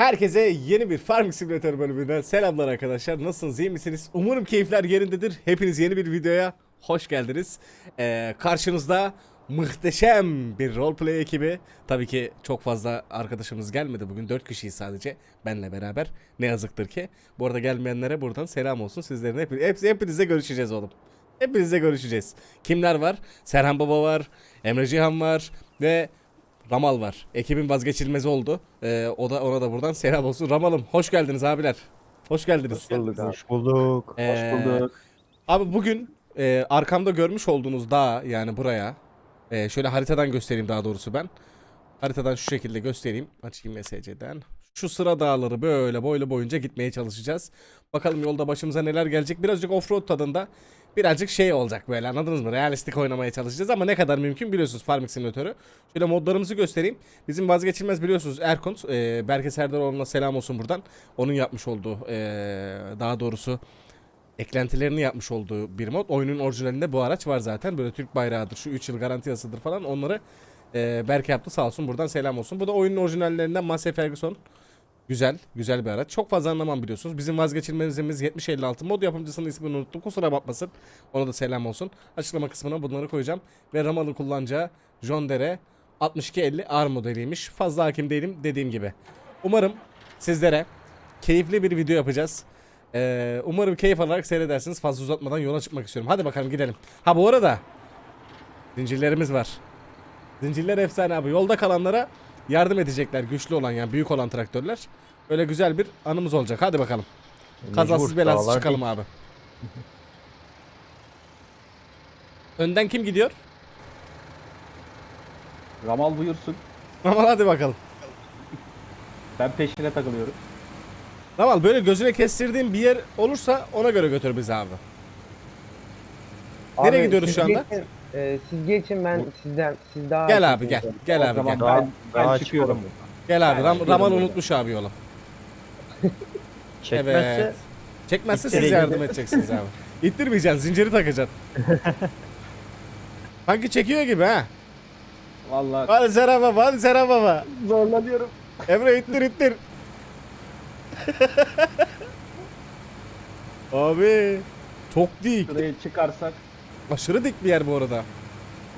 Herkese yeni bir Farming Simulator bölümünden selamlar arkadaşlar. Nasılsınız, iyi misiniz? Umarım keyifler yerindedir. Hepiniz yeni bir videoya hoş geldiniz. Ee, karşınızda muhteşem bir roleplay ekibi. Tabii ki çok fazla arkadaşımız gelmedi. Bugün 4 kişiyiz sadece benle beraber. Ne yazıktır ki. Bu arada gelmeyenlere buradan selam olsun. Sizlerin hep, hepsi, hepinizle görüşeceğiz oğlum. Hepinizle görüşeceğiz. Kimler var? Serhan Baba var, Emre Cihan var ve Ramal var. Ekibin vazgeçilmezi oldu. Ee, o da ona da buradan selam olsun. Ramal'ım hoş geldiniz abiler. Hoş geldiniz. Hoş bulduk. Ee, Abi bugün e, arkamda görmüş olduğunuz dağ yani buraya e, şöyle haritadan göstereyim daha doğrusu ben. Haritadan şu şekilde göstereyim. Açayım MSC'den. Şu sıra dağları böyle boylu boyunca gitmeye çalışacağız. Bakalım yolda başımıza neler gelecek. Birazcık offroad tadında. Birazcık şey olacak böyle anladınız mı? Realistik oynamaya çalışacağız ama ne kadar mümkün biliyorsunuz Farming Simulator'ı. Şöyle modlarımızı göstereyim. Bizim vazgeçilmez biliyorsunuz Erkunt. E, Berke Serdaroğlu'na selam olsun buradan. Onun yapmış olduğu e, daha doğrusu eklentilerini yapmış olduğu bir mod. Oyunun orijinalinde bu araç var zaten. Böyle Türk bayrağıdır, şu 3 yıl garanti yasıdır falan. Onları e, Berke yaptı sağ olsun. Buradan selam olsun. Bu da oyunun orijinallerinden Massey Ferguson. Güzel, güzel bir araç. Çok fazla anlamam biliyorsunuz. Bizim vazgeçilmezimiz 7056 mod yapımcısının ismini unuttum. Kusura bakmasın. Ona da selam olsun. Açıklama kısmına bunları koyacağım. Ve Ramal'ın kullanacağı John Deere 6250 R modeliymiş. Fazla hakim değilim dediğim gibi. Umarım sizlere keyifli bir video yapacağız. Ee, umarım keyif alarak seyredersiniz. Fazla uzatmadan yola çıkmak istiyorum. Hadi bakalım gidelim. Ha bu arada zincirlerimiz var. Zincirler efsane abi. Yolda kalanlara yardım edecekler. Güçlü olan yani büyük olan traktörler. Öyle güzel bir anımız olacak. Hadi bakalım. Kazasız belasız çıkalım abi. Önden kim gidiyor? Ramal buyursun. Aman hadi bakalım. Ben peşine takılıyorum. Ramal böyle gözüne kestirdiğin bir yer olursa ona göre götür bizi abi. Nereye gidiyoruz şu anda? Geçin, e, siz geçin ben sizden siz daha Gel abi gel. Gel abi gel. Daha, Ben- ben daha çıkıyorum. çıkıyorum. Gel abi. Ram böyle. unutmuş abi yolu. Çekmezse Evet. Çekmezse siz yardım edeceksiniz abi. İttirmeyeceksin, zinciri takacaksın. Sanki çekiyor gibi ha. Vallahi Hadi Serhan baba, hadi Serhan baba. zorlanıyorum. Emre ittir ittir. abi çok dik. Şuraya çıkarsak Aşırı dik bir yer bu arada.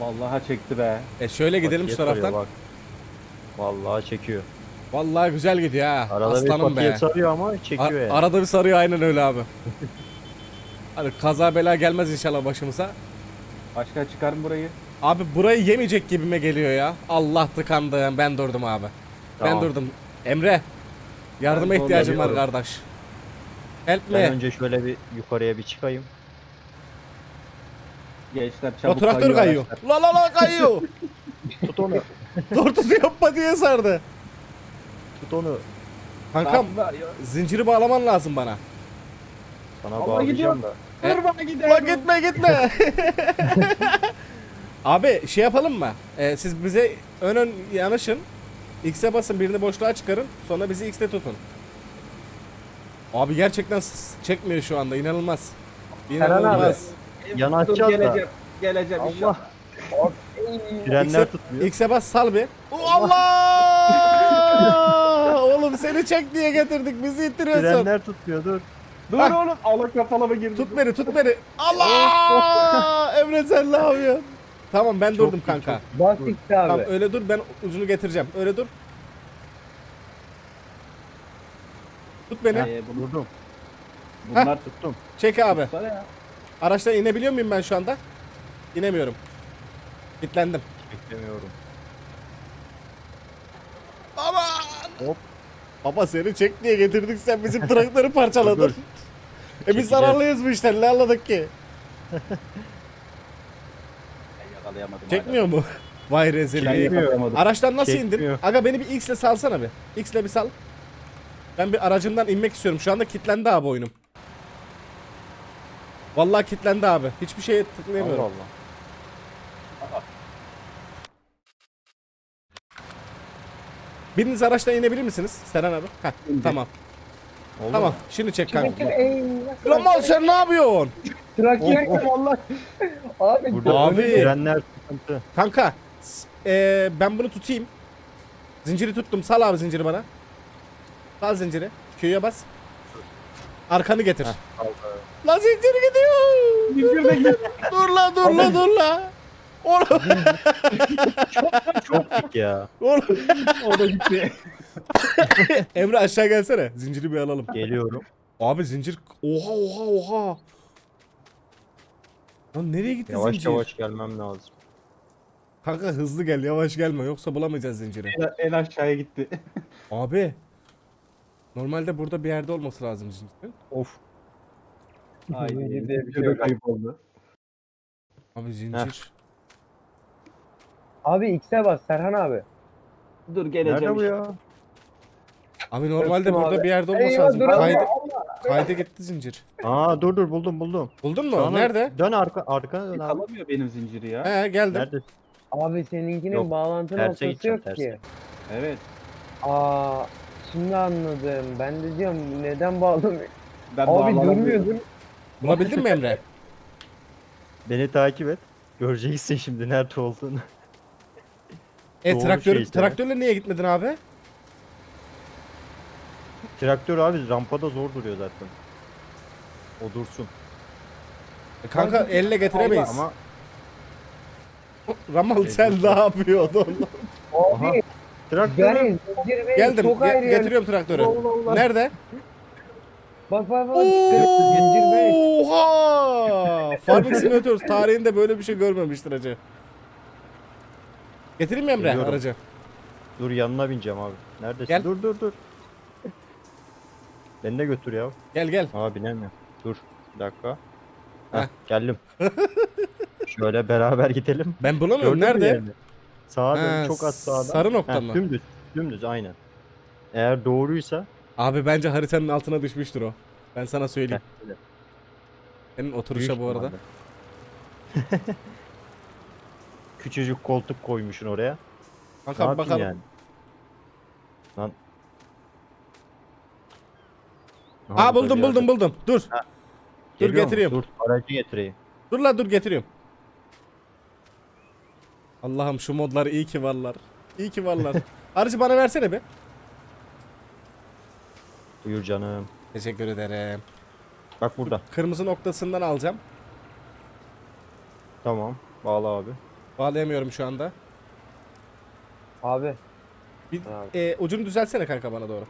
vallahi çekti be. E şöyle gidelim şu patiye sarıyor taraftan. Bak. Vallahi çekiyor. Vallahi güzel gidiyor ha. Arada Aslanım bir be. sarıyor ama çekiyor A- yani. Arada bir sarıyor aynen öyle abi. Hani kaza bela gelmez inşallah başımıza. Başka çıkarım burayı. Abi burayı yemeyecek gibime geliyor ya. Allah tıkandım. Ben durdum abi. Tamam. Ben durdum. Emre. Yardıma Ben ihtiyacım var zorlanıyorum. kardeş. Help Ben me. önce şöyle bir yukarıya bir çıkayım. Gençler çabuk traktör kayıyor. La la la kayıyor. Tut onu. Tortuzu yapma diye sardı. Tut onu. Kankam Abi var ya. zinciri bağlaman lazım bana. Sana Allah bağlayacağım da. Dur bana gidelim. Ulan gitme gitme. Abi şey yapalım mı? Ee, siz bize ön ön yanaşın. X'e basın birini boşluğa çıkarın. Sonra bizi X'te tutun. Abi gerçekten s- çekmiyor şu anda inanılmaz. Serhan İnanılmaz. Dur Yanaşacağız da. geleceğim. Geleceğim Allah. inşallah. Frenler tutmuyor. X'e bas sal bir. Allah! Oğlum seni çek diye getirdik bizi ittiriyorsun. Frenler tutmuyor dur. Dur Bak. oğlum. Allah kafalı mı girdi? Tut beni tut beni. Allah! Emre sen ne yapıyorsun? Tamam ben Çok durdum iyi, kanka. bas gitti abi. Tamam öyle dur ben ucunu getireceğim. Öyle dur. Tut beni. Ee, bunu- Durdum. bunlar Tuttum. Çek abi. tutsana ya. Araçtan inebiliyor muyum ben şu anda? İnemiyorum. Kilitlendim. Beklemiyorum. Aman! Hop. Baba seni çek diye getirdik sen bizim traktörü parçaladın. E biz zararlıyız bu işten ne anladık ki? Ben Yakalayamadım. Çekmiyor mu? Vay rezilliği. yakalayamadım. Araçtan nasıl indin? Çekmiyor. Aga beni bir X'le salsana bir. X'le bir sal. Ben bir aracımdan inmek istiyorum. Şu anda kilitlendi abi oyunum. Vallahi kilitlendi abi. Hiçbir şeye Allah tıklayamıyorum. Allah. Biriniz araçtan inebilir misiniz? Seren abi. Heh, tamam. Oldu Tamam. mu? Şimdi çek kanka. Ramal sen ne yapıyorsun? Traktör Of, of. vallahi. Abi Burada Abi. frenler sıkıntı. Kanka. s- eee, ben bunu tutayım. Zinciri tuttum. Sal abi zinciri bana. Sal zinciri. Q'ya bas. Arkanı getir. Lan zincir gidiyor. Dur la dur la dur la. Oğlum. Çok dik ya. Oğlum. O da gitti. Emre aşağı gelsene. Zinciri bir alalım. Geliyorum. Abi zincir. Oha oha oha. Lan nereye gitti Yavaş zincir? yavaş gelmem lazım. Kanka hızlı gel yavaş gelme yoksa bulamayacağız zinciri. En, en aşağıya gitti. Abi. Normalde burada bir yerde olması lazım zincirin. Of. Haydi. Diye bir şey yok. kayıp oldu. Abi zincir. Abi X'e bas Serhan abi. Dur geleceğim. Nerede bu işte. ya? Abi normalde Öptüm burada abi. bir yerde olması Eyvah, lazım. dur Kaydı, Allah. kaydı gitti zincir. Aa dur dur buldum buldum. Buldun mu? Sana- Nerede? Dön arka arkana dön abi. Alamıyor benim zinciri ya. He geldim. Nerede? Abi seninkinin Yok, bağlantı terse noktası gideceğim, yok terse. ki. Evet. Aa şimdi anladım. Ben de diyorum neden bağlamıyor? Ben Abi bağlanamıyorum. durmuyordun. Bulabildin mi Emre? Beni takip et. Göreceksin şimdi nerede olduğunu. E Doğru traktör, şey işte. traktörle niye gitmedin abi? Traktör abi rampada zor duruyor zaten. O dursun. E kanka elle getiremeyiz. Ama Ramal sen ne yapıyordun? Abi traktör ben zincir benim Geldim. çok ge- ayrı yani. getiriyorum traktörü. Allah Allah. Nerede? Bak bak bak. zincir. Oha! Farming Simulator tarihinde böyle bir şey görmemiştir acı. Getireyim mi Emre Geliyorum. aracı? dur yanına bineceğim abi. Neredesin? Gel. Dur dur dur. Beni de götür ya. Gel gel. Aa binemiyorum. Dur. Bir dakika. Heh. Heh, geldim. Şöyle beraber gidelim. Ben bulamıyorum. Gördün mü Nerede? yerini? Sağa dön, Ha, çok az sağdan. sarı nokta mı? Dümdüz. Dümdüz aynen. Eğer doğruysa Abi bence haritanın altına düşmüştür o. Ben sana söyleyeyim. Heh, öyle. Senin oturuşa Büyük bu arada. ihtimalle. Küçücük koltuk koymuşsun oraya. Ne Kanka yapayım bakalım. yani? Lan. Aa buldum buldum buldum. Dur. Geliyor mu? getiriyorum. Dur aracı getireyim. Dur la dur getiriyorum. Allah'ım şu modlar iyi ki varlar. İyi ki varlar. Aracı bana versene be. Buyur canım. Teşekkür ederim. Bak burada. Kırmızı noktasından alacağım. Tamam. Bağla abi. Bağlayamıyorum şu anda. Abi. Bir, Abi. e, ucunu düzeltsene kanka bana doğru.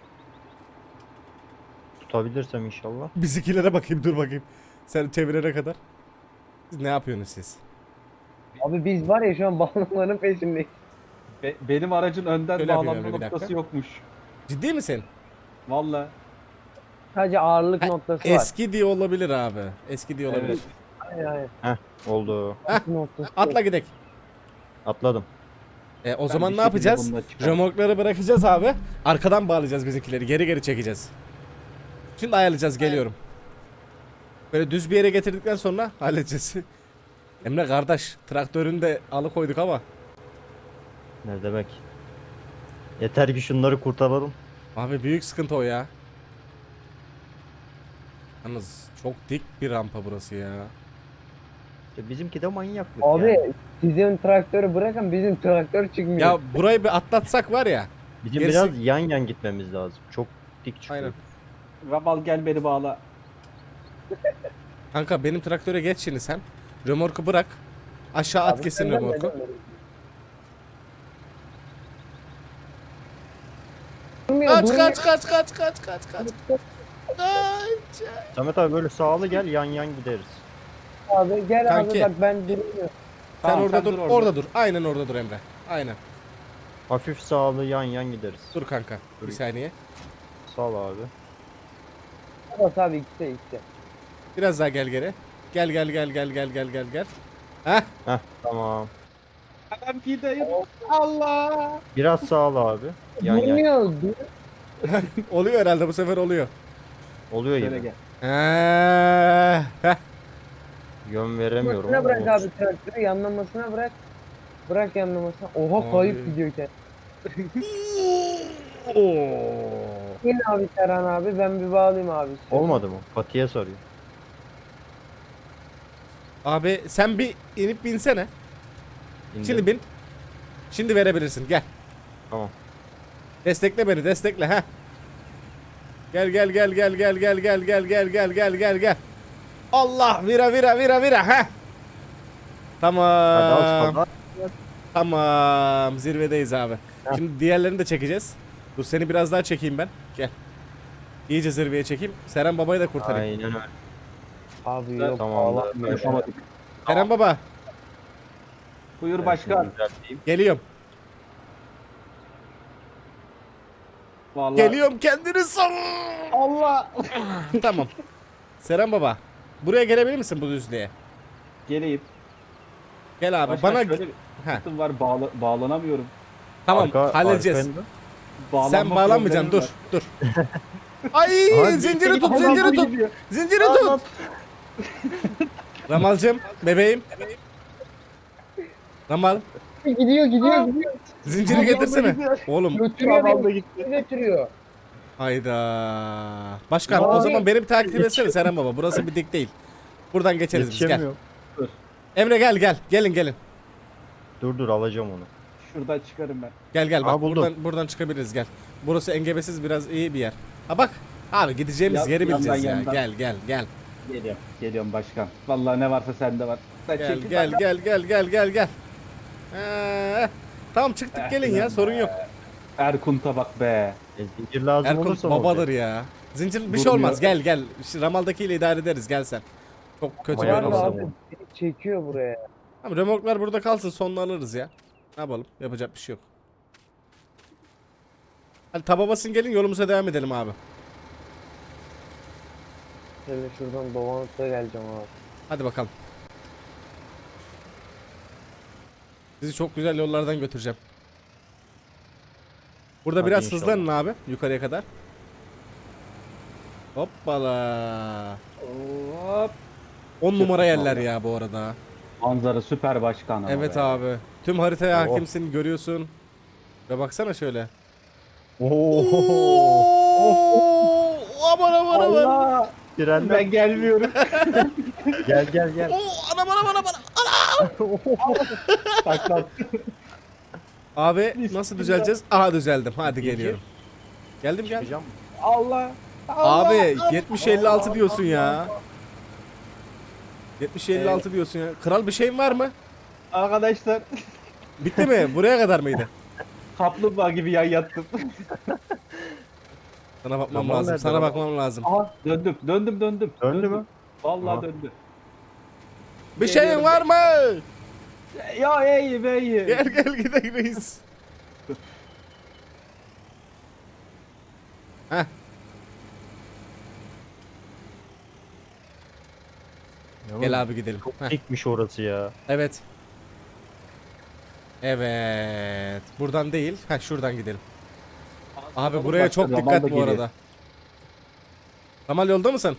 Tutabilirsem inşallah. Bizimkilere bakayım dur bakayım. Sen çevirene kadar. Siz ne yapıyorsunuz siz? Abi biz var ya şu an bağlamaların peşindeyiz. Be- benim aracın önden Şöyle yapayım bağlanma Emre, bir noktası dakika. yokmuş. Ciddi misin? Valla. Sadece ağırlık Ha, noktası var. Eski diye olabilir abi. Eski diye olabilir. Evet. Aynen aynen. Oldu. Noktası. Atla gidek. Atladım. E, o Ben zaman bir ne şekilde yapacağız? bununla çıkarım. Bırakacağız abi. Arkadan bağlayacağız bizimkileri. Geri geri çekeceğiz. Şimdi ayarlayacağız. Geliyorum. Böyle düz bir yere getirdikten sonra halledeceğiz. Emre kardeş traktörünü de alıkoyduk ama. Ne demek? Yeter ki şunları kurtaralım. Abi büyük sıkıntı o ya. Yalnız çok dik bir rampa burası ya. İşte bizimki de manyaklık Abi yani. sizin traktörü bırakın bizim traktör çıkmıyor. Ya burayı bir atlatsak var ya. Bizim gerisi- biraz yan yan gitmemiz lazım. Çok dik çıkıyor. Aynen. Ramal gel beni bağla. Kanka benim traktöre geç şimdi sen. Remorku bırak. Aşağı at Abi kesin neden, remorku. neden? Durmuyor, Kaç durmuyor. kaç kaç kaç kaç kaç kaç. Kaç. Samet abi böyle sağlı gel yan yan gideriz. Abi gel Kanki. abi bak ben durmuyorum. Sen Tamam, orada sen dur, dur orada. orada. dur. Aynen orada dur Emre. Aynen. Hafif sağlı yan yan gideriz. Dur kanka. Bir Dur. saniye. Sağ ol abi. Bas abi ikisi ikisi. Biraz daha gel geri. Gel gel gel gel gel gel gel gel. Heh. Heh tamam. Ben gideyim. Allah. Biraz sağlı abi. Yan yan. Dur- Oluyor herhalde bu sefer oluyor. Oluyor Şöyle gibi. gel. Heh. Yön veremiyorum. Yanlamasına ama bırak abi traktörü yanlamasına bırak. Bırak yanlamasına. Oha Abi. kayıp gidiyorken. Oo. İn abi Serhan abi ben bir bağlayayım abi. Olmadı mı? Patiye sarıyor. Abi sen bir inip binsene. İndim. Şimdi bin. Şimdi verebilirsin. Gel. Tamam. Destekle beni, destekle ha. Gel gel gel gel gel gel gel gel gel gel gel gel gel. Allah vira vira vira vira ha. Tamam. Tamam. Zirvedeyiz abi. Şimdi diğerlerini de çekeceğiz. Dur seni biraz daha çekeyim ben. Gel. İyice zirveye çekeyim. Seren babayı da kurtarayım. Aynen öyle. Abi yok Tamam, ağlamıyor. Konuşamadık. Seren baba Buyur başkan. geliyorum. Vallahi. Geliyorum kendini savun. Allah. tamam. Seren baba. Buraya gelebilir misin bu düzlüğe? Geleyim. Gel abi. Başkan Bana şöyle bir Heh, sıkıntım var bağla bağlanamıyorum. tamam Arka- halledeceğiz. arkanda. Bağlanma Sen bağlanmayacaksın dur problemim dur. Ay Abi, zinciri tut Allah zinciri bu tut. gidiyor. Zinciri tut. Ramalcım bebeğim. Ramal Gidiyor gidiyor gidiyor. zinciri getirsene. Oğlum Götürüyor Ramal da beni. gitti. Götürüyor. hayda. Başkan o Abi. zaman benim takip etsene Seren baba. Burası bir dik değil. Buradan geçeriz biz gel. Emre gel gel. Gelin gelin. Dur dur alacağım onu. Şuradan çıkarım ben. Gel gel bak Aa, buldum. buradan buradan çıkabiliriz gel. Burası engebesiz biraz iyi bir yer. Ha bak. Abi gideceğimiz yeri yandan, bileceğiz ya. yandan. Gel gel gel. Geliyorum. Geliyorum başkan. Vallahi ne varsa sende var. Sen Gel çekil gel benden. gel gel gel gel gel. Ee, tamam çıktık gelin ya sorun yok. Erkunt'a bak be. E, zincir lazım Erkun olursa babadır ya. Zincir bir şey Durmuyor. olmaz gel gel. Şu Ramal'dakiyle idare ederiz gel sen. Çok kötü bir yani Abi abi çekiyor buraya. Tamam remorklar burada kalsın sonunu alırız ya. Ne yapalım yapacak bir şey yok. Hadi taba basın gelin yolumuza devam edelim abi. Şöyle şuradan dolanıp da geleceğim abi. Hadi bakalım. Sizi çok güzel yollardan götüreceğim. Burada Hadi biraz inşallah. hızlanın abi yukarıya kadar. Hoppala. Hop. 10 numara yerler ya bu arada. Manzara süper başkan Evet abi. Tüm haritaya Oh. hakimsin görüyorsun. Ve baksana şöyle. Oo. Oo! Aman aman aman. Allah. Frenler. Ben gelmiyorum. Gel gel gel. Oo, aman aman aman. Saklan. Abi Bismillah. nasıl düzeleceğiz? Aha düzeldim. Hadi geliyorum. Geldim gel. Çıkacağım. Allah. Allah. Abi 70 56 diyorsun ya. 70 56 diyorsun ya. Kral bir şeyin var mı? Arkadaşlar Bitti mi? Buraya kadar mıydı? kaplumbağa gibi yan yattım. Sana bakmam Tamam, lazım. nerede Sana o? bakmam lazım. Aha döndüm döndüm döndüm. Döndü mü? Vallahi Aha. döndü. Bir şeyin var mı? Ya iyi be iyi. Gel gel gidelim reis. Heh. Gel abi gidelim. Heh. Dikmiş orası ya. Evet. Evet. Buradan değil. Ha şuradan gidelim. Abi buraya çok da dikkat bu geliyor. arada. Ramal yolda mısın?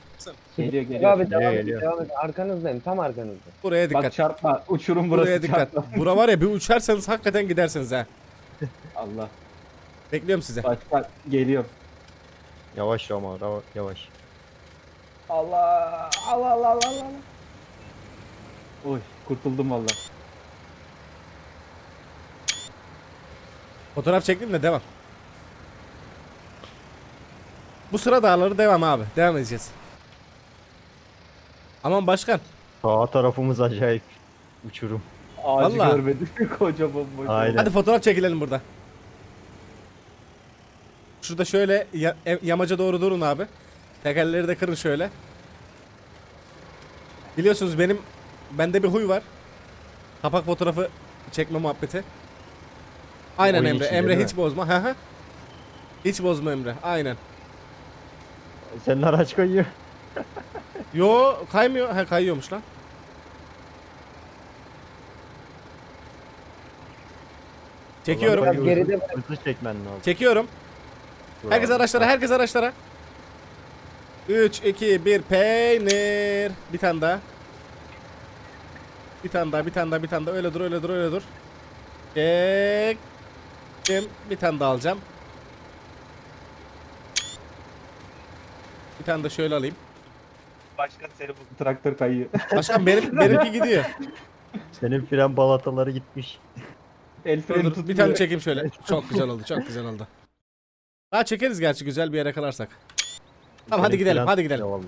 Geliyor geliyor. Abi devam Geliyor, geliyor. devam et. Arkanızdayım tam arkanızda. Buraya dikkat. Bak çarpma. Uçurum burası Buraya dikkat. çarpma. Bura var ya bir uçarsanız hakikaten gidersiniz ha. Allah. Bekliyorum sizi. Başkan geliyorum. Yavaş rava- yavaş. Allah. Allah Allah Allah Allah. Oy kurtuldum valla. Fotoğraf çektim de devam. Bu sıra dağları devam abi. Devam edeceğiz. Aman başkan. Sağ tarafımız acayip. Uçurum. Ağacı Vallahi. görmedim. Kocaman boş. Aynen. Hadi fotoğraf çekilelim burada. Şurada şöyle ya- e- yamaca doğru durun abi. Tekerleri de kırın şöyle. Biliyorsunuz benim bende bir huy var. Kapak fotoğrafı çekme muhabbeti. Aynen Oyun Emre. içinde Emre değil hiç bozma. Hı hı. Hiç bozma Emre. Aynen. Senin araç kayıyor. Yo kaymıyor. Ha kayıyormuş lan. Çekiyorum. Biraz geride Hızlı çekmen lazım. Çekiyorum. Herkes araçlara, herkes araçlara. 3, 2, 1, peynir. Bir tane daha. Bir tane daha, bir tane daha, bir tane daha. Öyle dur, öyle dur, öyle dur. Çektim. Bir tane daha alacağım. Bir tane de şöyle alayım. Başkan seni bu traktör kayıyor. Başkan benim, benimki gidiyor. Senin fren balataları gitmiş. El Dur, freni dur, tutmuyor. bir tane çekeyim şöyle. Çok güzel oldu, çok güzel oldu. Daha çekeriz gerçi güzel bir yere yakalarsak. Tamam hadi Senin gidelim hadi gidelim. Vallahi.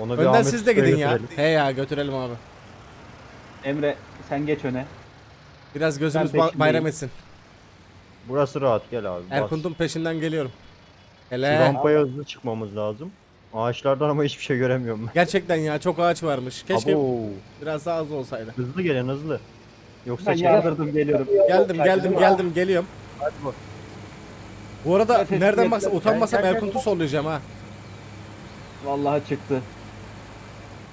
Onu bir Önden Ahmet siz de Usta'ya gidin ya. götürelim. He ya götürelim abi. Emre sen geç öne. Biraz gözümüz Ben ba- peşindeyim. bayram etsin. Burası rahat gel abi. bas. Erkund'un peşinden geliyorum. Şu Hele. rampaya hızlı çıkmamız lazım. Ağaçlardan ama hiçbir şey göremiyorum ben. Gerçekten ya çok ağaç varmış. Keşke Abo, biraz daha az olsaydı. hızlı gelin hızlı. Yoksa Ben yardırdım geliyorum. Geldim geldim geldim geliyorum. Hadi bak. Bu arada Nefes nereden nefes- baksa utanmasam Gel, gel, Erkund'u sollayacağım ha. Vallahi çıktı.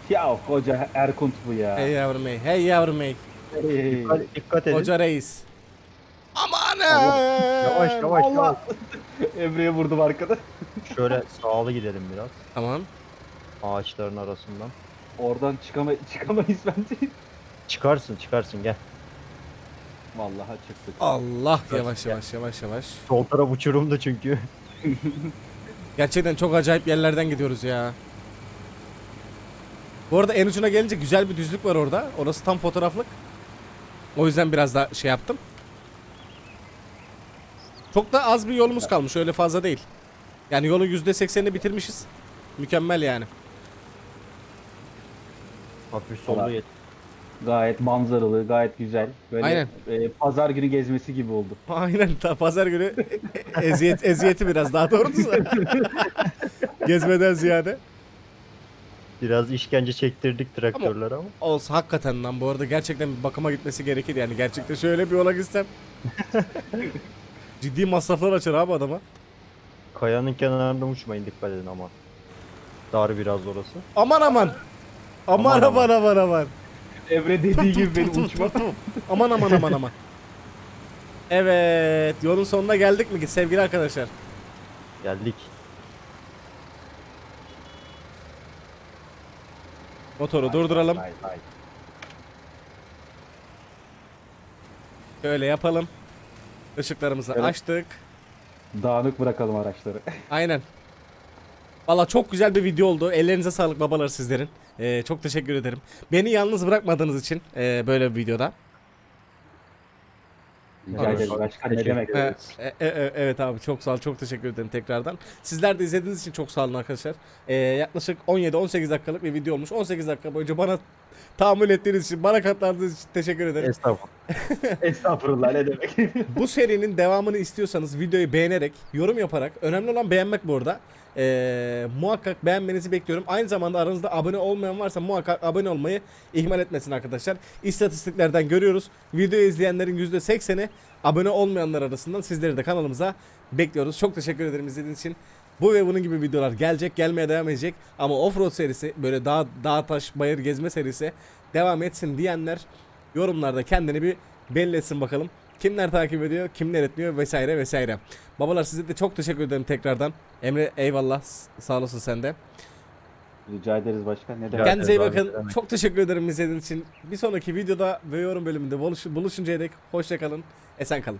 Ya koca Erkunt bu ya. Hey yavrum hey. Hey yavrum hey. Hey. Dikkat, dikkat edin. Hoca reis. Aman Yavaş yavaş Allah. yavaş. Emre'ye vurdum arkada. Şöyle sağlı gidelim biraz. Tamam. Ağaçların arasından. Oradan çıkama çıkamayız bence. Çıkarsın çıkarsın gel. Vallahi çıktık. Allah yavaş gel. yavaş yavaş yavaş. Sol taraf uçurumda çünkü. Gerçekten çok acayip yerlerden gidiyoruz ya. Bu arada en ucuna gelince güzel bir düzlük var orada. Orası tam fotoğraflık. O yüzden biraz daha şey yaptım. Çok da az bir yolumuz kalmış. Öyle fazla değil. Yani yolun %80'ini bitirmişiz. Mükemmel yani. Hafif solda yet. Gayet manzaralı, gayet güzel. Böyle Aynen. e, pazar günü gezmesi gibi oldu. Aynen ta pazar günü eziyet eziyeti biraz daha doğrusu. Gezmeden ziyade. Biraz işkence çektirdik traktörlere ama. Olsa hakikaten lan bu arada gerçekten bir bakıma gitmesi gerekir yani gerçekten şöyle bir yola gitsem. Ciddi masraflar açar abi adama. Kayanın kenarında uçmayın dikkat edin ama. Dar biraz orası. Aman aman. Aman Aman, aman aman aman. Emre dediği gibi benim uçma. Aman aman aman aman. Evet yolun sonuna geldik mi sevgili arkadaşlar? Geldik. Motoru durduralım. Hayır, hayır. Şöyle yapalım. Işıklarımızı Evet. açtık. Dağınık bırakalım araçları. Aynen. Valla çok güzel bir video oldu. Ellerinize sağlık babalar sizlerin. Ee, çok teşekkür ederim. Beni yalnız bırakmadığınız için e, böyle bir videoda. Rica Olur. ederiz başkan ne Teşekkür demek. ederim. E, e, e, evet abi çok sağ ol. Çok teşekkür ederim tekrardan. Sizler de izlediğiniz için çok sağ olun arkadaşlar. Ee, yaklaşık 17-18 dakikalık bir video olmuş. 18 dakika boyunca bana tahammül ettiğiniz için, bana katlandığınız için teşekkür ederim. Estağfurullah. Estağfurullah ne demek. Bu serinin devamını istiyorsanız videoyu beğenerek, yorum yaparak, önemli olan beğenmek bu arada. Ee, muhakkak beğenmenizi bekliyorum. Aynı zamanda aranızda abone olmayan varsa muhakkak abone olmayı ihmal etmesin arkadaşlar. İstatistiklerden görüyoruz. Videoyu izleyenlerin %80'i abone olmayanlar arasından sizleri de kanalımıza bekliyoruz. Çok teşekkür ederim izlediğiniz için. Bu ve bunun gibi videolar gelecek, gelmeye devam edecek. Ama offroad serisi, böyle dağ, dağ taş, bayır gezme serisi devam etsin diyenler yorumlarda kendini bir belli etsin bakalım. Kimler takip ediyor, kimler etmiyor vesaire vesaire. Babalar size de çok teşekkür ederim tekrardan. Emre eyvallah sağ olasın sen de. Rica ederiz başkan ne demek. Kendinize iyi abi, bakın. demek. Çok teşekkür ederim izlediğiniz için. Bir sonraki videoda ve yorum bölümünde buluş- buluşuncaya dek hoşça kalın. Esen kalın.